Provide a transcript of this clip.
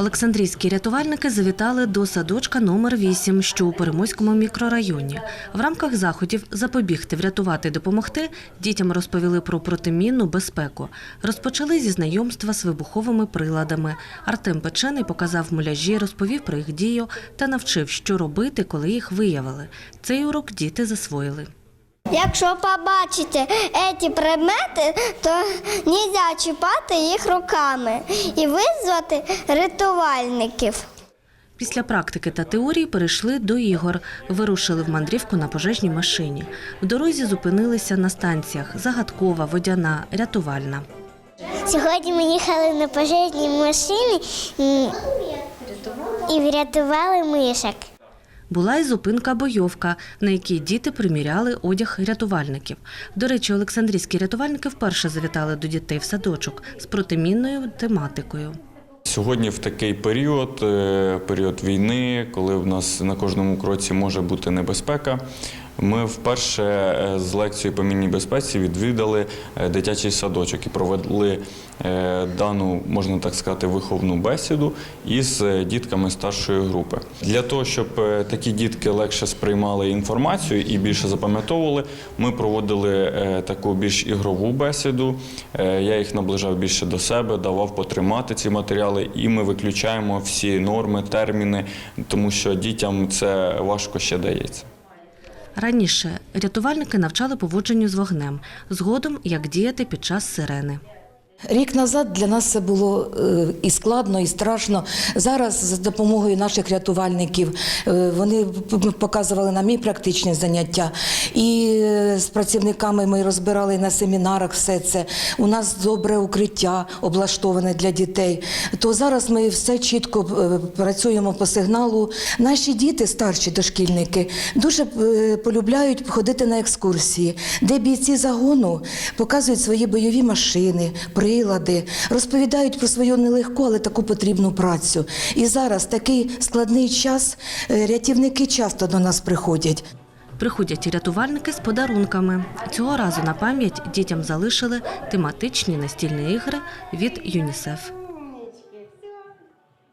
Олександрійські рятувальники завітали до садочка номер 8, що у Перемойському мікрорайоні. В рамках заходів запобігти, врятувати, допомогти дітям розповіли про протимінну безпеку. Розпочали зі знайомства з вибуховими приладами. Артем Печений показав муляжі, розповів про їх дію та навчив, що робити, коли їх виявили. Цей урок діти засвоїли. Якщо побачите ці предмети, то не можна чіпати їх руками і визвати рятувальників. Після практики та теорії перейшли до ігор. Вирушили в мандрівку на пожежній машині. В дорозі зупинилися на станціях Загадкова, Водяна, Рятувальна. Сьогодні ми їхали на пожежній машині і врятували мишок. Була й зупинка бойовка, на якій діти приміряли одяг рятувальників. До речі, Олександрійські рятувальники вперше завітали до дітей в садочок з протимінною тематикою. Сьогодні в такий період, е, період війни, коли в нас на кожному кроці може бути небезпека. Ми вперше е, з лекцією по мінній безпеці відвідали е, дитячий садочок і провели е, дану, можна так сказати, виховну бесіду із дітками старшої групи. Для того, щоб такі дітки легше сприймали інформацію і більше запам'ятовували, ми проводили таку більш ігрову бесіду. Я їх наближав більше до себе, давав потримати ці матеріали, і ми виключаємо всі норми, терміни, тому що дітям це важко ще дається. Раніше рятувальники навчали поводженню з вогнем, згодом як діяти під час сирени. Рік назад для нас це було е, і складно, і страшно. Зараз за допомогою наших рятувальників е, вони показували нам і практичні заняття, і е, з працівниками ми розбирали на семінарах все це. У нас добре укриття облаштоване для дітей. То зараз ми все чітко працюємо по сигналу. Наші діти, старші дошкільники, дуже полюбляють ходити на екскурсії, де бійці загону показують свої бойові машини, прилади, розповідають про свою нелегку, але таку потрібну працю. І зараз такий складний час. е, Рятівники часто до нас приходять. Приходять рятувальники з подарунками. Цього разу на пам'ять дітям залишили тематичні настільні ігри від ЮНІСЕФ.